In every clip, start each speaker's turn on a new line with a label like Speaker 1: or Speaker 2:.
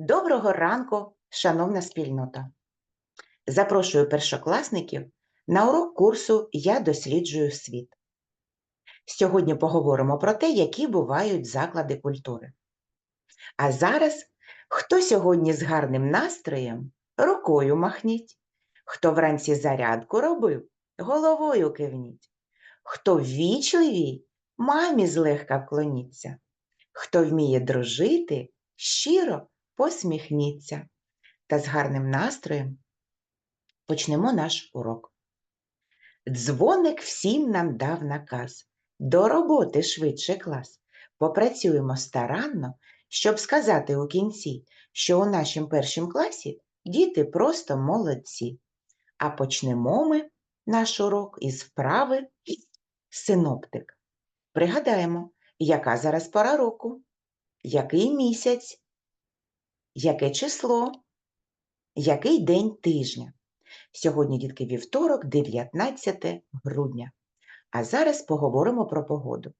Speaker 1: Доброго ранку, шановна спільнота! Запрошую першокласників на урок курсу Я досліджую світ. Сьогодні поговоримо про те, які бувають заклади культури. А зараз, хто сьогодні з гарним настроєм, рукою махніть. Хто вранці зарядку робив, головою кивніть. Хто ввічливій, мамі злегка вклоніться. Хто вміє дружити, щиро посміхніться. Та з гарним настроєм почнемо наш урок. Дзвоник всім нам дав наказ. До роботи швидше клас. Попрацюємо старанно, щоб сказати у кінці, що у нашому першому класі діти просто молодці. А почнемо ми наш урок із вправи синоптик. Пригадаємо, яка зараз пора року, який місяць, яке число, який день тижня. Сьогодні, дітки, вівторок, 19 грудня. А зараз поговоримо про погоду.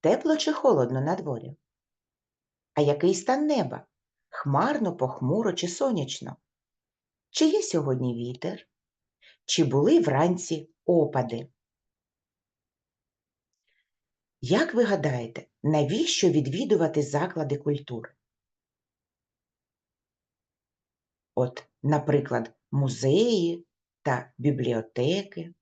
Speaker 1: Тепло чи холодно на дворі? А який стан неба? Хмарно, похмуро чи сонячно? Чи є сьогодні вітер? Чи були вранці опади? Як ви гадаєте, навіщо відвідувати заклади культури? От, наприклад, музеї та бібліотеки.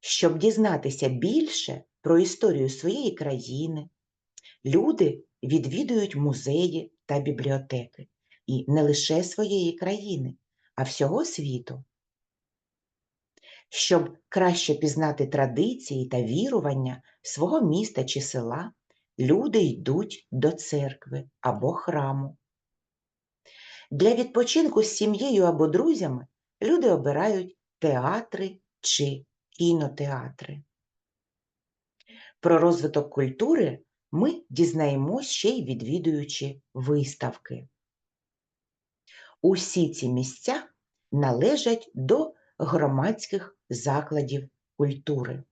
Speaker 1: Щоб дізнатися більше про історію своєї країни, люди відвідують музеї та бібліотеки і не лише своєї країни, а всього світу. Щоб краще пізнати традиції та вірування свого міста чи села, люди йдуть до церкви або храму. Для відпочинку з сім'єю або друзями люди обирають театри чи кінотеатри. Про розвиток культури ми дізнаємось ще й відвідуючи виставки. Усі ці місця належать до громадських закладів культури.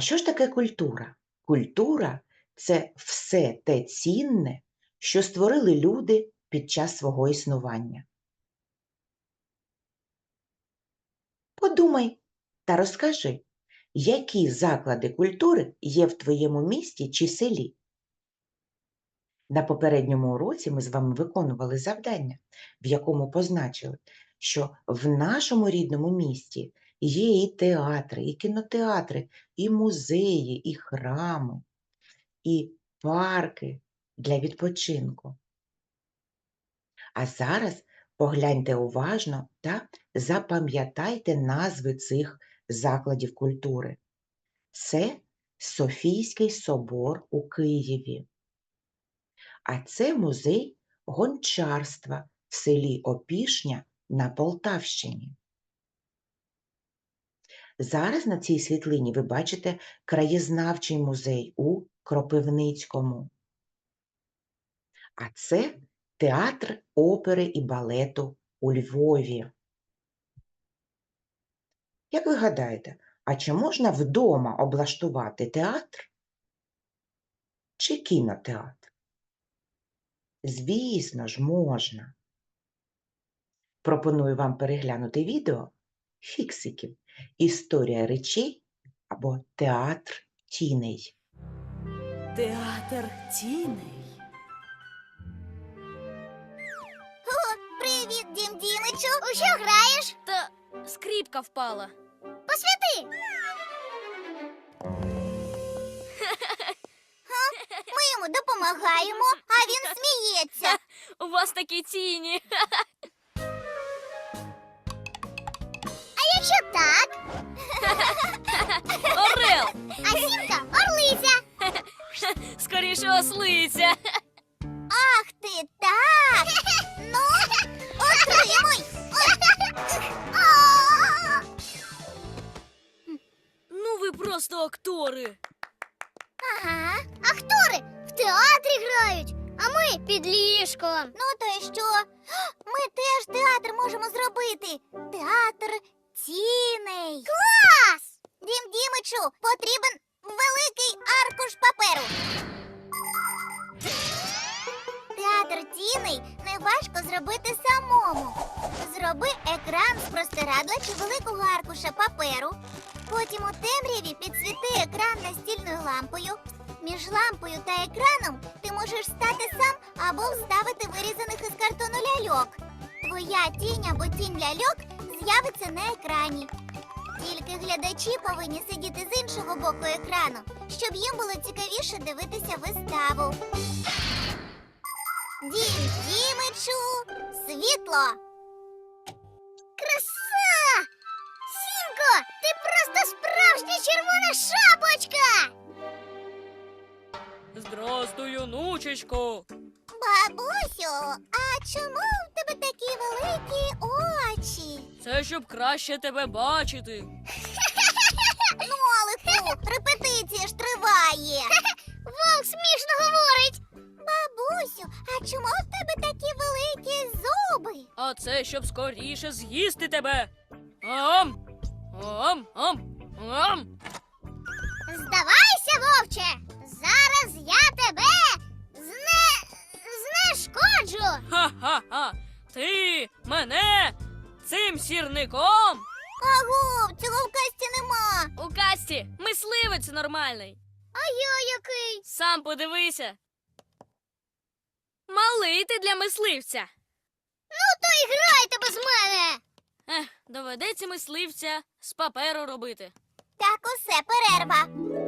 Speaker 1: А що ж таке культура? Культура це все те цінне, що створили люди під час свого існування. Подумай та розкажи, які заклади культури є в твоєму місті чи селі? На попередньому уроці ми з вами виконували завдання, в якому позначили, що в нашому рідному місті є і театри, і кінотеатри, і музеї, і храми, і парки для відпочинку. А зараз погляньте уважно та запам'ятайте назви цих закладів культури. Це Софійський собор у Києві. А це музей гончарства в селі Опішня на Полтавщині. Зараз на цій світлині ви бачите краєзнавчий музей у Кропивницькому. А це театр опери і балету у Львові. Як ви гадаєте, а чи можна вдома облаштувати театр чи кінотеатр? Звісно ж, можна. Пропоную вам переглянути відео фіксиків Історія речей або театр тіней.
Speaker 2: Театр тіней.
Speaker 3: Привіт, Дім Дімичу! У що граєш?
Speaker 2: Та скріпка впала.
Speaker 3: Посвяти! Ми йому допомагаємо, а він сміється.
Speaker 2: У вас такі тіні. ослиця.
Speaker 3: Ах ти так! Ну, отримуй!
Speaker 2: Ну ви просто актори.
Speaker 3: Ага, актори в театрі грають, а ми під ліжком. Ну то й що? Ми теж театр можемо зробити. Театр тіней. Клас! Дім Дімичу, потрібен великий аркуш паперу. Театр тіней неважко зробити самому. Зроби екран з простирадла чи великого аркуша паперу. Потім у темряві підсвіти екран настільною лампою. Між лампою та екраном ти можеш стати сам або вставити вирізаних із картону ляльок. Твоя тінь або тінь ляльок з'явиться на екрані. Тільки глядачі повинні сидіти з іншого боку екрану, щоб їм було цікавіше дивитися виставу. Дім Дімичу, світло. Краса! Сінко, ти просто справжня червона шапочка!
Speaker 2: Здрастуй, онучечко.
Speaker 3: Бабусю, а чому в тебе такі великі очі?
Speaker 2: Це щоб краще тебе бачити.
Speaker 3: Нолику, репетиція ж триває. Вовк смішно говорить. Бабусю, а чому в тебе такі великі зуби?
Speaker 2: А це щоб скоріше з'їсти тебе. Ам! Ам! Ам! Ам! Мене цим сірником?
Speaker 3: Агу, цього в касті нема.
Speaker 2: У касті мисливець нормальний.
Speaker 3: А я який?
Speaker 2: Сам подивися. Малий ти для мисливця.
Speaker 3: Ну то і грайте без мене.
Speaker 2: Ех, доведеться мисливця з паперу робити.
Speaker 3: Так усе перерва.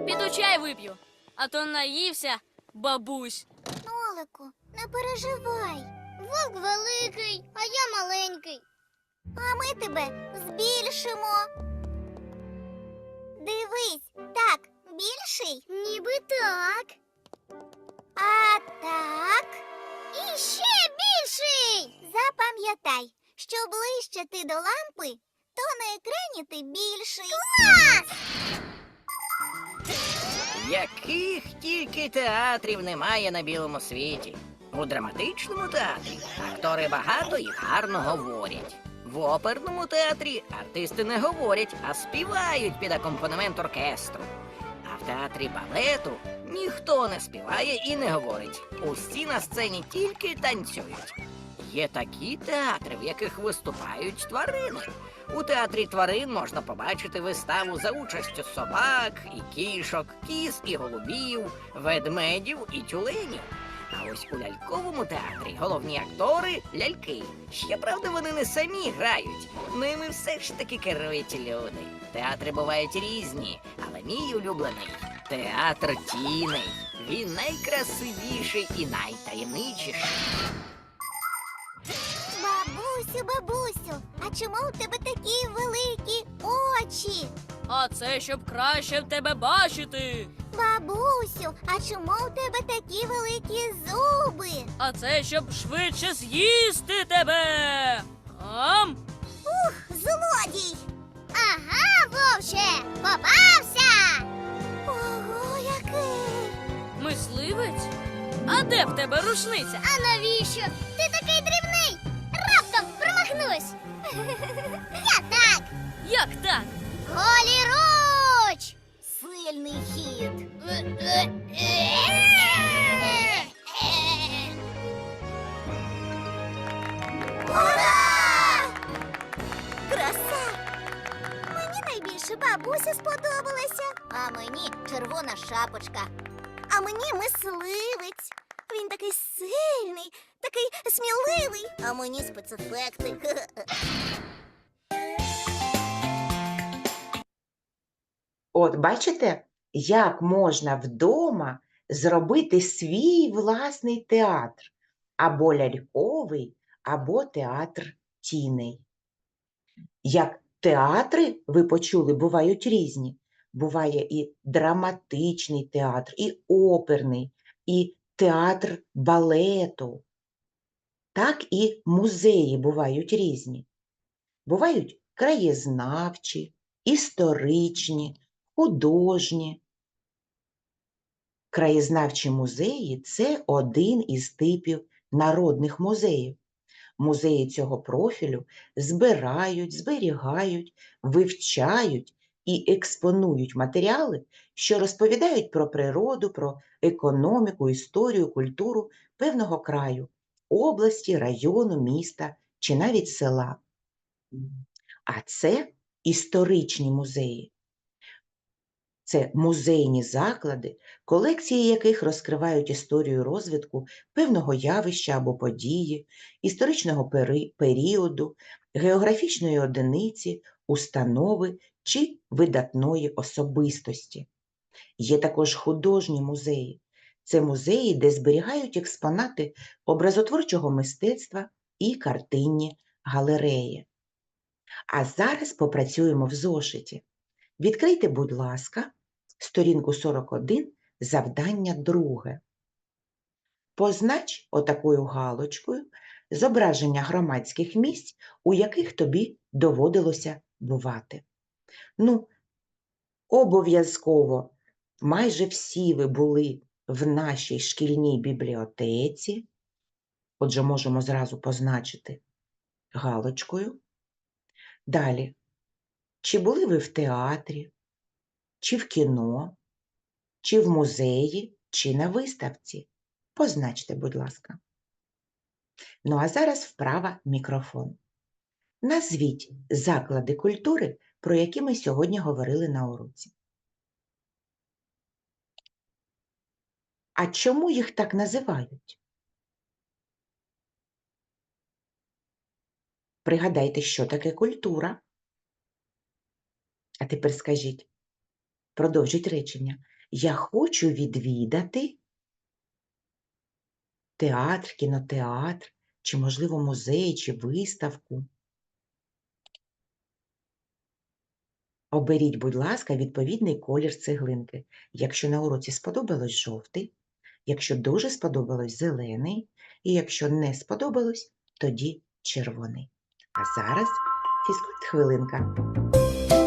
Speaker 2: Піду чай вип'ю, а то наївся бабусь.
Speaker 3: Нолику, не переживай. Вовк великий, а я маленький. А ми тебе збільшимо. Дивись, так, більший? Ніби так. А так. І ще більший. Запам'ятай, що ближче ти до лампи, то на екрані ти більший. Клас!
Speaker 4: Яких тільки театрів немає на білому світі. У драматичному театрі актори багато і гарно говорять. В оперному театрі артисти не говорять, а співають під акомпанемент оркестру. А в театрі балету ніхто не співає і не говорить. Усі на сцені тільки танцюють. Є такі театри, в яких виступають тварини. У театрі тварин можна побачити виставу за участю собак і кішок, кіз і голубів, ведмедів і тюленів. А ось у ляльковому театрі головні актори ляльки. Щоправда, вони не самі грають. Ними все ж таки керують люди. Театри бувають різні, але мій улюблений театр тіней. Він найкрасивіший і найтаємничіший.
Speaker 3: Бабусю, бабусю, а чому у тебе такі великі очі?
Speaker 2: А це щоб краще в тебе бачити.
Speaker 3: Бабусю, а чому у тебе такі великі зуби?
Speaker 2: А це щоб швидше з'їсти тебе. Ам!
Speaker 3: Злодій! Ага, вовче, попався! Ого, який!
Speaker 2: Мисливець? А де в тебе рушниця?
Speaker 3: А навіщо? Ти такий дрібний! Раптом промахнусь! Я так!
Speaker 2: Як так?
Speaker 3: Голіруч! Сильний хід. Ура! Краса! Мені найбільше бабуся сподобалася. А мені червона шапочка. А мені мисливець. Він такий сильний, такий сміливий. А мені спецефекти.
Speaker 1: От бачите, як можна вдома зробити свій власний театр, або ляльковий, або театр тіней. Як театри, ви почули, бувають різні. Буває і драматичний театр, і оперний, і театр балету. Так і музеї бувають різні. Бувають краєзнавчі, історичні, художні. Краєзнавчі музеї це один із типів народних музеїв. Музеї цього профілю збирають, зберігають, вивчають і експонують матеріали, що розповідають про природу, про економіку, історію, культуру певного краю, області, району, міста чи навіть села. А це історичні музеї. Це музейні заклади, колекції яких розкривають історію розвитку певного явища або події, історичного пери- періоду, географічної одиниці, установи чи видатної особистості. Є також художні музеї. Це музеї, де зберігають експонати образотворчого мистецтва і картинні галереї. А зараз попрацюємо в зошиті. Відкрийте, будь ласка, сторінку 41, завдання друге. Познач отакою галочкою зображення громадських місць, у яких тобі доводилося бувати. Ну, обов'язково майже всі ви були в нашій шкільній бібліотеці. Отже, можемо зразу позначити галочкою. Далі. Чи були ви в театрі, чи в кіно, чи в музеї, чи на виставці? Позначте, будь ласка. Ну а зараз вправа мікрофон. Назвіть заклади культури, про які ми сьогодні говорили на уроці. А чому їх так називають? Пригадайте, що таке культура. А тепер скажіть, продовжіть речення. Я хочу відвідати театр, кінотеатр, чи, можливо, музей, чи виставку. Оберіть, будь ласка, відповідний колір цеглинки. Якщо на уроці сподобалось жовтий, якщо дуже сподобалось зелений, і якщо не сподобалось, тоді червоний. А зараз фізкульт хвилинка.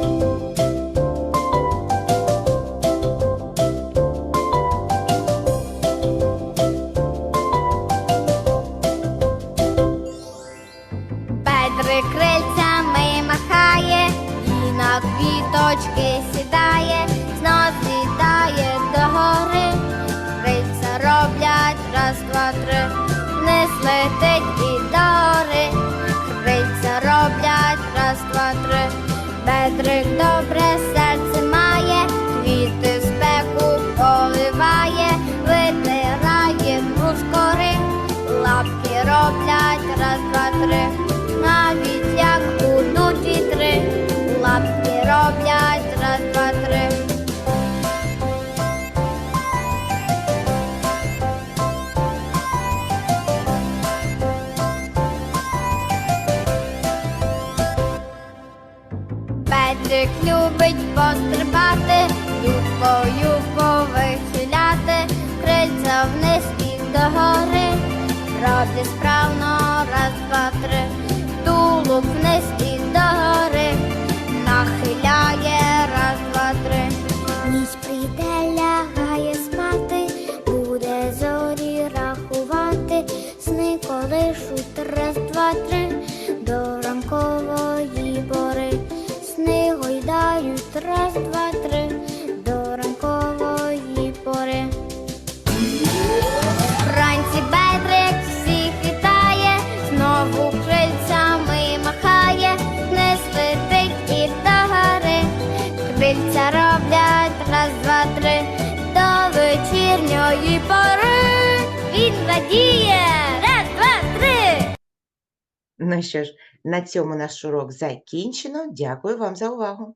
Speaker 5: you
Speaker 1: Ну що ж, на цьому наш урок закінчено. Дякую вам за увагу.